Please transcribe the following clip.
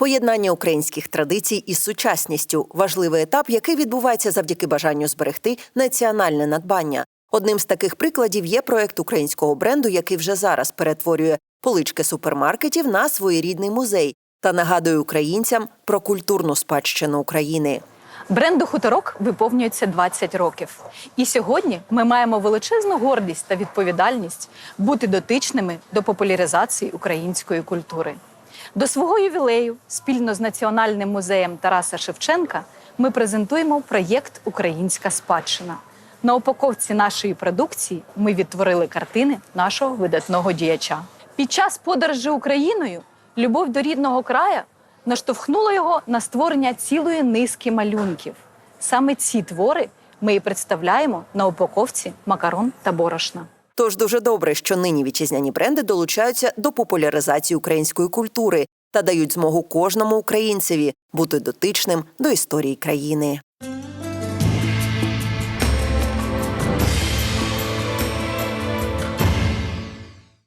Поєднання українських традицій із сучасністю важливий етап, який відбувається завдяки бажанню зберегти національне надбання. Одним з таких прикладів є проект українського бренду, який вже зараз перетворює полички супермаркетів на своєрідний музей та нагадує українцям про культурну спадщину України. Бренду Хуторок виповнюється 20 років. І сьогодні ми маємо величезну гордість та відповідальність бути дотичними до популяризації української культури. До свого ювілею спільно з Національним музеєм Тараса Шевченка ми презентуємо проєкт Українська спадщина. На упаковці нашої продукції ми відтворили картини нашого видатного діяча. Під час подорожі Україною любов до рідного краю наштовхнула його на створення цілої низки малюнків. Саме ці твори ми і представляємо на упаковці макарон та борошна. Тож дуже добре, що нині вітчизняні бренди долучаються до популяризації української культури та дають змогу кожному українцеві бути дотичним до історії країни.